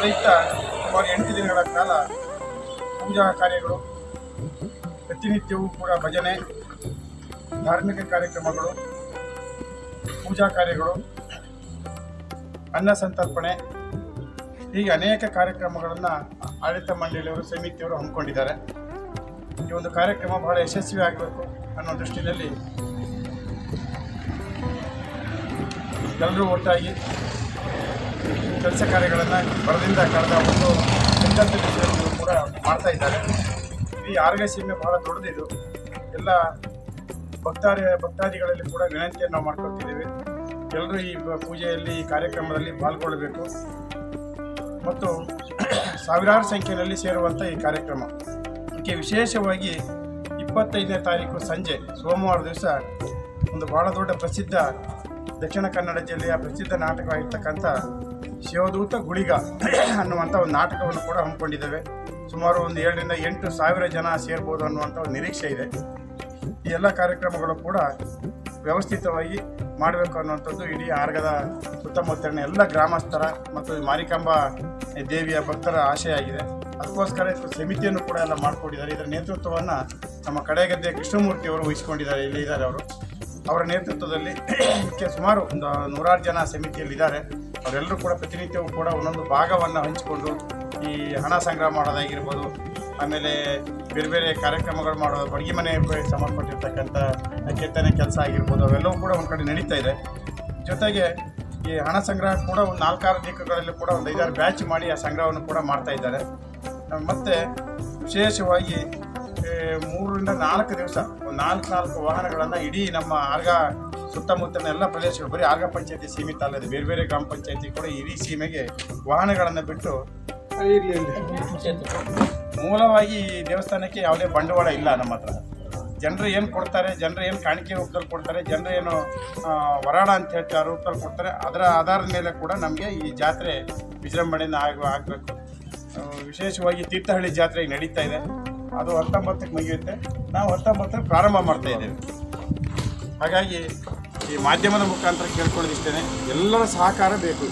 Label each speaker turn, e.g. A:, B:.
A: ಪ್ರಯುಕ್ತ ಸುಮಾರು ಎಂಟು ದಿನಗಳ ಕಾಲ ಪೂಜಾ ಕಾರ್ಯಗಳು, ಪ್ರತಿನಿತ್ಯವೂ ಕೂಡ ಭಜನೆ, ಧಾರ್ಮಿಕ ಕಾರ್ಯಕ್ರಮಗಳು, ಪೂಜಾ ಕಾರ್ಯಗಳು, ಅನ್ನ ಸಂತರ್ಪಣೆ, ಹೀಗೆ ಅನೇಕ ಕಾರ್ಯಕ್ರಮಗಳನ್ನು ಆಡಳಿತ ಮಂಡಳಿಯವರು, ಸಮಿತಿಯವರು ಹಮ್ಮಿಕೊಂಡಿದ್ದಾರೆ. ಈ ಒಂದು ಕಾರ್ಯಕ್ರಮ ಬಹಳ ಯಶಸ್ವಿ ಆಗಬೇಕು ಅನ್ನೋ ದೃಷ್ಟಿಯಲ್ಲಿ ಎಲ್ಲರೂ ಒಟ್ಟಾಗಿ ಕೆಲಸ ಕಾರ್ಯಗಳನ್ನು ಬರದಿಂದ ಕಳೆದ ಒಂದು ವಿಷಯಗಳು ಕೂಡ ಮಾಡ್ತಾ ಇದ್ದಾರೆ. ಈ ಆರೋಗ್ಯ ಸೀಮೆ ಬಹಳ ದೊಡ್ಡದಿದು. ಎಲ್ಲ ಭಕ್ತಾದಿ ಭಕ್ತಾದಿಗಳಲ್ಲಿ ಕೂಡ ವಿನಂತಿಯನ್ನು ನಾವು ಮಾಡ್ಕೊಳ್ತಿದ್ದೇವೆ. ಎಲ್ಲರೂ ಈ ಪೂಜೆಯಲ್ಲಿ, ಈ ಕಾರ್ಯಕ್ರಮದಲ್ಲಿ ಪಾಲ್ಗೊಳ್ಳಬೇಕು. ಮತ್ತು ಸಾವಿರಾರು ಸಂಖ್ಯೆಯಲ್ಲಿ ಸೇರುವಂಥ ಈ ಕಾರ್ಯಕ್ರಮ. ಇದಕ್ಕೆ ವಿಶೇಷವಾಗಿ ಇಪ್ಪತ್ತೈದನೇ ತಾರೀಕು ಸಂಜೆ, ಸೋಮವಾರ ದಿವಸ ಒಂದು ಬಹಳ ದೊಡ್ಡ ಪ್ರಸಿದ್ಧ ದಕ್ಷಿಣ ಕನ್ನಡ ಜಿಲ್ಲೆಯ ಪ್ರಸಿದ್ಧ ನಾಟಕವಾಗಿರ್ತಕ್ಕಂಥ ಶಿವದೂತ ಗುಳಿಗ ಅನ್ನುವಂಥ ಒಂದು ನಾಟಕವನ್ನು ಕೂಡ ಹಮ್ಮಿಕೊಂಡಿದ್ದೇವೆ. ಸುಮಾರು ಒಂದು ಏಳರಿಂದ ಎಂಟು ಸಾವಿರ ಜನ ಸೇರ್ಬೋದು ಅನ್ನುವಂಥ ಒಂದು ನಿರೀಕ್ಷೆ ಇದೆ. ಈ ಎಲ್ಲ ಕಾರ್ಯಕ್ರಮಗಳು ಕೂಡ ವ್ಯವಸ್ಥಿತವಾಗಿ ಮಾಡಬೇಕು ಅನ್ನುವಂಥದ್ದು ಇಡೀ ಆರ್ಗದ ಸುತ್ತಮುತ್ತಲಿನ ಎಲ್ಲ ಗ್ರಾಮಸ್ಥರ ಮತ್ತು ಮಾರಿಕಾಂಬ ದೇವಿಯ ಭಕ್ತರ ಆಶಯ ಆಗಿದೆ. ಅದಕ್ಕೋಸ್ಕರ ಸಮಿತಿಯನ್ನು ಕೂಡ ಎಲ್ಲ ಮಾಡಿಕೊಂಡಿದ್ದಾರೆ. ಇದರ ನೇತೃತ್ವವನ್ನು ನಮ್ಮ ಕಡೆಗದ್ದೆ ಕೃಷ್ಣಮೂರ್ತಿ ಅವರು ವಹಿಸಿಕೊಂಡಿದ್ದಾರೆ. ಇಲ್ಲಿ ಇದ್ದಾರೆ ಅವರು. ಅವರ ನೇತೃತ್ವದಲ್ಲಿ ಸುಮಾರು ಒಂದು ನೂರಾರು ಜನ ಸಮಿತಿಯಲ್ಲಿದ್ದಾರೆ. ಅವರೆಲ್ಲರೂ ಕೂಡ ಪ್ರತಿನಿತ್ಯವೂ ಕೂಡ ಒಂದೊಂದು ಭಾಗವನ್ನು ಹಂಚಿಕೊಂಡು ಈ ಹಣ ಸಂಗ್ರಹ ಮಾಡೋದಾಗಿರ್ಬೋದು, ಆಮೇಲೆ ಬೇರೆ ಬೇರೆ ಕಾರ್ಯಕ್ರಮಗಳು ಮಾಡೋದು, ಅಡುಗೆ ಮನೆ ಸಂಬಂಧಪಟ್ಟಿರ್ತಕ್ಕಂಥ ಕೆತ್ತನೆ ಕೆಲಸ ಆಗಿರ್ಬೋದು, ಅವೆಲ್ಲವೂ ಕೂಡ ಒಂದು ಕಡೆ ನಡೀತಾ ಇದೆ. ಜೊತೆಗೆ ಈ ಹಣ ಸಂಗ್ರಹ ಕೂಡ ಒಂದು ನಾಲ್ಕಾರು ದಿಕ್ಕುಗಳಲ್ಲಿ ಕೂಡ ಒಂದು ಐದಾರು ಬ್ಯಾಚ್ ಮಾಡಿ ಆ ಸಂಗ್ರಹವನ್ನು ಕೂಡ ಮಾಡ್ತಾ ಇದ್ದಾರೆ. ಮತ್ತು ವಿಶೇಷವಾಗಿ ಮೂರರಿಂದ ನಾಲ್ಕು ದಿವಸ, ಒಂದು ನಾಲ್ಕು ನಾಲ್ಕು ವಾಹನಗಳನ್ನು ಇಡೀ ನಮ್ಮ ಆರ್ಗ ಸುತ್ತಮುತ್ತಲಿನ ಎಲ್ಲ ಪ್ರದೇಶಗಳು ಬರೀ ಆರ್ಗ ಪಂಚಾಯತಿ ಸೀಮಿತ ಅಲ್ಲದೆ ಬೇರೆ ಬೇರೆ ಗ್ರಾಮ ಪಂಚಾಯತಿ ಕೂಡ ಇಡೀ ಸೀಮೆಗೆ ವಾಹನಗಳನ್ನು ಬಿಟ್ಟು ಮೂಲವಾಗಿ ಈ ದೇವಸ್ಥಾನಕ್ಕೆ ಯಾವುದೇ ಬಂಡವಾಳ ಇಲ್ಲ ನಮ್ಮ ಹತ್ರ. ಜನರು ಏನು ಕೊಡ್ತಾರೆ ಜನರು ಏನು ಕಾಣಿಕೆ ರೂಪದಲ್ಲಿ ಕೊಡ್ತಾರೆ ಜನರು ಏನು ವರಾಡ ಅಂತ ಹೇಳ್ತಾರೆ ಆ ರೂಪದಲ್ಲಿ ಕೊಡ್ತಾರೆ ಅದರ ಆಧಾರದ ಮೇಲೆ ಕೂಡ ನಮಗೆ ಈ ಜಾತ್ರೆ ವಿಜೃಂಭಣೆಯಿಂದ ಆಗ ಆಗಬೇಕು. ವಿಶೇಷವಾಗಿ ತೀರ್ಥಹಳ್ಳಿ ಜಾತ್ರೆ ನಡೀತಾ ಇದೆ. ಅದು ಹತ್ತೊಂಬತ್ತಕ್ಕೆ ಮುಗಿಯುತ್ತೆ. ನಾವು ಹತ್ತೊಂಬತ್ತಕ್ಕೆ ಪ್ರಾರಂಭ ಮಾಡ್ತಾ ಇದ್ದೇವೆ. ಹಾಗಾಗಿ ಈ ಮಾಧ್ಯಮದ ಮುಖಾಂತರ ಕೇಳ್ಕೊಳ್ಳೋದಿಷ್ಟೇ ಎಲ್ಲರ ಸಹಕಾರ ಬೇಕು.